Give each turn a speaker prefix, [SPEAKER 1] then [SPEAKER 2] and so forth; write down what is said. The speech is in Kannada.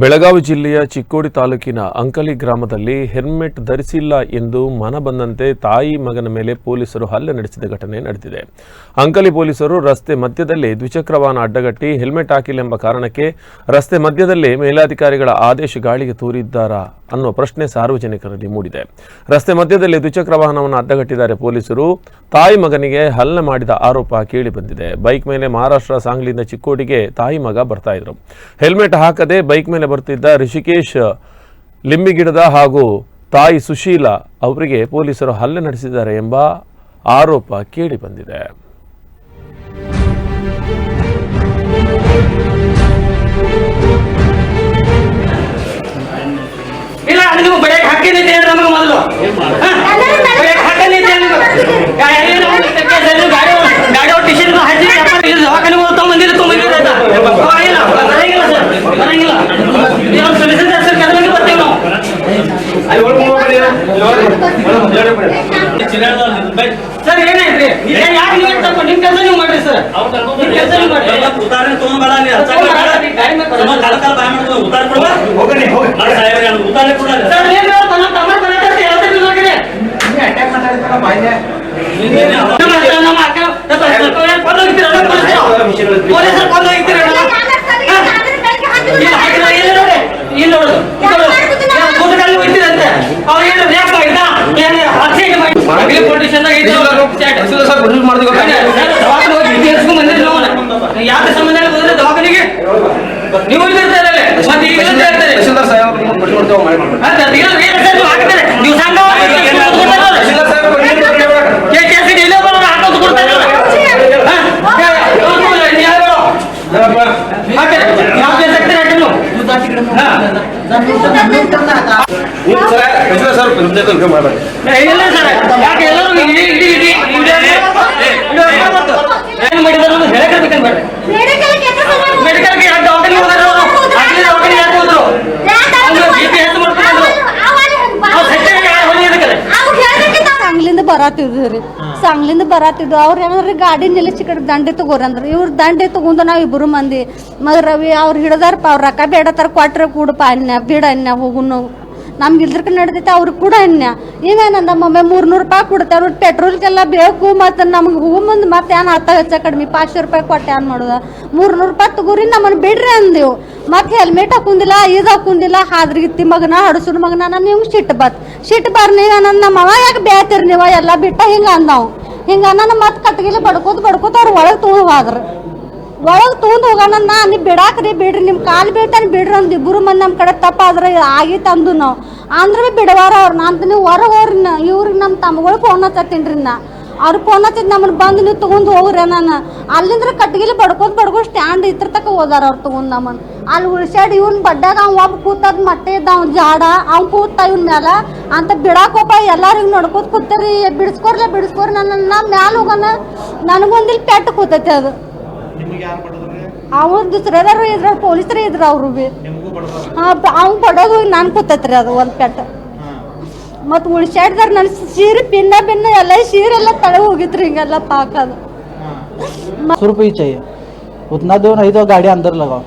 [SPEAKER 1] ಬೆಳಗಾವಿ ಜಿಲ್ಲೆಯ ಚಿಕ್ಕೋಡಿ ತಾಲೂಕಿನ ಅಂಕಲಿ ಗ್ರಾಮದಲ್ಲಿ ಹೆಲ್ಮೆಟ್ ಧರಿಸಿಲ್ಲ ಎಂದು ಮನ ಬಂದಂತೆ ತಾಯಿ ಮಗನ ಮೇಲೆ ಪೊಲೀಸರು ಹಲ್ಲೆ ನಡೆಸಿದ ಘಟನೆ ನಡೆದಿದೆ. ಅಂಕಲಿ ಪೊಲೀಸರು ರಸ್ತೆ ಮಧ್ಯದಲ್ಲಿ ದ್ವಿಚಕ್ರ ವಾಹನ ಅಡ್ಡಗಟ್ಟಿ ಹೆಲ್ಮೆಟ್ ಹಾಕಿಲ್ಲ ಎಂಬ ಕಾರಣಕ್ಕೆ ರಸ್ತೆ ಮಧ್ಯದಲ್ಲಿ ಮೇಲಾಧಿಕಾರಿಗಳ ಆದೇಶ ಗಾಳಿಗೆ ತೂರಿದ್ದಾರಾ ಅನ್ನುವ ಪ್ರಶ್ನೆ ಸಾರ್ವಜನಿಕರಲ್ಲಿ ಮೂಡಿದೆ. ರಸ್ತೆ ಮಧ್ಯದಲ್ಲಿ ದ್ವಿಚಕ್ರ ವಾಹನವನ್ನು ಅಡ್ಡಗಟ್ಟಿದ್ದಾರೆ ಪೊಲೀಸರು. ತಾಯಿ ಮಗನಿಗೆ ಹಲ್ಲೆ ಮಾಡಿದ ಆರೋಪ ಕೇಳಿಬಂದಿದೆ. ಬೈಕ್ ಮೇಲೆ ಮಹಾರಾಷ್ಟ್ರ ಸಾಂಗ್ಲಿಯಿಂದ ಚಿಕ್ಕೋಡಿಗೆ ತಾಯಿ ಮಗ ಬರ್ತಾ ಇದ್ರು. ಹೆಲ್ಮೆಟ್ ಹಾಕದೆ ಬೈಕ್ ಮೇಲೆ ಬರ್ತಿದ್ದ ರಿಷಿಕೇಶ್ ಲಿಂಬಿಗಿಡದ ಹಾಗೂ ತಾಯಿ ಸುಶೀಲಾ ಅವರಿಗೆ ಪೊಲೀಸರು ಹಲ್ಲೆ ನಡೆಸಿದ್ದಾರೆ ಎಂಬ ಆರೋಪ ಕೇಳಿ
[SPEAKER 2] ಸರ್ ಏನಾಯ್ತ್ರಿ ಏನ್ ಯಾಕೆ ನೀವು ಕೆಲಸ ಮಾಡ್ರಿ ಸರ್. ನಿಮ್ಮ ಕೆಲಸ ನೀವು ಮಾಡ್ರಿ.
[SPEAKER 3] ಉತ್ತಾರ ತಗೊಂಡ್ಬೇಡ ಮಾಡ್ಕೊಂಡು ಉತ್ತಾರ ಕೊಡುವ
[SPEAKER 4] ಹೋಗಿ
[SPEAKER 3] ಅವ್ನು ಉತ್ತಾರ ಕೊಡಲ್ಲ
[SPEAKER 2] ಸರ್ ಏನ್ ತಮ್ಮ ಅಂತ ಹೇಳ್ತೀರಿ ಯಾಕೆ? ಸಂಬಂಧ ದವಾಖಾನೆಗೆ? ನೀವು ಇದ್ದಿರ್ತಾರಲ್ಲ ಮತ್ತೆ ಈಗ ಇರ್ತಾರೆ
[SPEAKER 4] ತಹಸೀಲ್ದಾರ್ ಸಾಹೇಬ್ ಪ್ರೊಡ್ಯೂಸ್ ಮಾಡ್ತೀವಿ ಮಾಡಿ
[SPEAKER 2] ಅದು ಏನು ಏನು ಸರ್ ನೀವು ಹಾಕ್ತಾರೆ ನೀವು ಸಂಘ
[SPEAKER 4] ತಹಸೀಲ್ದಾರ್ ಸಾಹೇಬ್ ಪ್ರೊಡ್ಯೂಸ್ ಮಾಡ್ತೀವಿ
[SPEAKER 2] ಕೆ ಕೆ ಸಿ ಡಿ ಇಲ್ಲ ಹಾಕೋದು ಕೊಡ್ತಾರೆ
[SPEAKER 4] ನೀವು ಸರ್ ತಹಸೀಲ್ದಾರ್ ಸರ್
[SPEAKER 2] ಹೋದಾರ? ಅಲ್ಲಿ ಹೋದ್ರು ಅವ್ರು ಸೆಟ್ಟಿಗೆ ಯಾರು ಹೊಲಿ ಇದಕ್ಕೆ?
[SPEAKER 5] ಸಾಂಗ್ಲಿಂದ ಬರಾತಿದ್ವಿ ರೀ. ಸಾಂಗ್ಲಿಂದ ಬರಾತಿದ್ವು ಅವ್ರು ಏನಂದ್ರೆ ಗಾಡಿ ನಿಲ್ಲಿಸಿ ಕಡೆ ದಂಡೆ ತಗೋರಿ ಅಂದ್ರೆ. ಇವ್ರು ದಂಡೆ ತಗೊಂಡು ನಾವು ಇಬ್ಬರು ಮಂದಿ. ಮಗ ರವಿ ಅವ್ರು ಹಿಡ್ದಾರಪ್ಪ ಅವ್ರ ರೊಕ್ಕ ಬೇಡತ್ತಾರ ಕೊಟ್ರೆ ಕೂಡಪ್ಪ ಅನ್ಯ ಬಿಡ ಅನ್ಯ ಹೋಗುನು ನಮ್ಗೆ ಇಲ್ದ್ರಕ್ಕೆ ನಡೆದೈತೆ, ಅವ್ರಿಗೆ ಕೂಡ ಅನ್ಯ ಏನ ಮಮ್ಮಿ ಮೂರ್ನೂರು ರೂಪಾಯಿ ಕೊಡ್ತಾರೆ ಪೆಟ್ರೋಲ್ಗೆಲ್ಲ ಬೇಕು ಮತ್ತು ನಮ್ಗೆ ಹೂ ಮುಂದೆ ಮತ್ತೆ ಏನು ಹತ್ತ ಹೆಚ್ಚ ಕಡಿಮೆ? ಪಾಚಶೆ ರೂಪಾಯಿ ಕೊಟ್ಟೆ ಏನು ಮಾಡೋದು? ಮೂರ್ನೂರು ರೂಪಾಯಿ ತಗೋರಿ, ನಮ್ಮನ್ನು ಬಿಡ್ರಿ ಅಂದೆವು ಮತ್ತೆ ಹೆಲ್ಮೆಟ್ ಹಾಕುಂದಿಲ್ಲ ಇದು ಹಾಕುಂದಿಲ್ಲ ಹಾದ್ರಿಗಿತ್ತಿ ಮಗನ, ಹಡಸುನ ಮಗನ ನಾನು ನಿಮ್ಗೆ ಸಿಟ್ಟು ಬಾತ್? ಸಿಟ್ಟು ಬಾರ್ ನೀವು ನಮ್ಮ ಅವ ಯಾಕೆ ಬೇತಿರಿ ನೀವು? ಎಲ್ಲ ಬಿಟ್ಟ ಹಿಂಗೆ ಅಂದವು. ಹಿಂಗೆ ನನ್ನ ಮತ್ತೆ ಕಟ್ಗಿಲಿ ಬಡ್ಕೋತ ಬಡ್ಕೋತ ಅವ್ರು ಒಳಗೆ ತೊಗೊಂಡು ಹೋದ್ರು. ಒಳಗೆ ತೊಗೊಂಡು ಹೋಗೋಣ ನಾ ನೀವು ಬಿಡಾಕ್ರಿ ಬಿಡ್ರಿ ನಿಮ್ಮ ಕಾಲು ಬೀಳ್ತಾನೆ ಬಿಡ್ರಿ ಅಂದ್ ಇಬ್ಬರು ಮಂದಿ ನಮ್ಮ ಕಡೆ ತಪ್ಪಾದ್ರೆ ಆಗಿತ್ತು ಅಂದು ನಾವು. ಅಂದ್ರೆ ಬಿಡವಾರ ಅವ್ರು, ನಾನು ನೀವು ಹೊರಗೆ ಹೋಗ್ರಿ ನಾ, ಇವ್ರಿಗೆ ನಮ್ಮ ತಮ್ಮಗಳು ಫೋನ್ ಹಚ್ಚತ್ತೀನಿ ರೀ ನಾ. ಅವ್ರು ಫೋನ್ ಹಚ್ಚಿದ್ ನಮ್ಮನ್ನು ಬಂದು ನೀವು ತೊಗೊಂಡು ಹೋಗ್ರಿ ನಾನು. ಅಲ್ಲಿಂದ್ರ ಕಟ್ಟಿಗೆಲಿ ಬಡ್ಕೋತ ಬಡ್ಕೋ ಸ್ಟ್ಯಾಂಡ್ ಇತ್ರ ತಕ ಹೋದಾರ ಅವ್ರು ತೊಗೊಂಡು ನಮ್ಮನ್ನು ಅಲ್ಲಿ ಉಳ್ಸಾಡಿ ಇವ್ನ ಬಡ್ಡಾಗ ಅವ ಒಬ್ಬ ಕೂತದ್ ಮತ್ತೆ ಇದ್ದ ಅವ್ನು ಜಾಡ, ಅವ್ನು ಕೂತ ಇವ್ನ ಮ್ಯಾಲ. ಅಂತ ಬಿಡಾಕೋಪ ಎಲ್ಲಾರಿಗೂ ನೋಡ್ಕೋತ ಕೂತಾರಿ ಬಿಡಿಸ್ಕೊರ್ಲೆ ಬಿಡಿಸ್ಕೊರಿ ನನ್ನ ಮ್ಯಾಲ ಹೋಗೋಣ. ನನಗೊಂದಿಲ್ಲಿ ಪೆಟ್ಟು ಕೂತೈತೆ ಅದು. ಅವ್ರು ದುಸ್ರದಾರು ಇದ್ರ ಪೊಲೀಸರು ಇದ್ರ ಅವ್ರು ಬಿ ಅವ್ನು ಬಡೋದು ನಾನು ಕೂತೈತ್ರಿ ಅದು ಒಂದು ಪೆಟ್ಟು ಮತ್ತು ಉಳ್ಸ್ಯಾಡ್ದಾರ ನನ್ನ ಸೀರೆ ಪಿನ್ನ ಪಿನ್ನ ಎಲ್ಲ ಸೀರೆಲ್ಲ ತಳೆ ಹೋಗಿತ್ರಿ ಹಿಂಗೆಲ್ಲ ಪಾಕದು
[SPEAKER 6] सौ रुपये ही चाहिए उतना दो नहीं तो गाड़ी अंदर लगाओ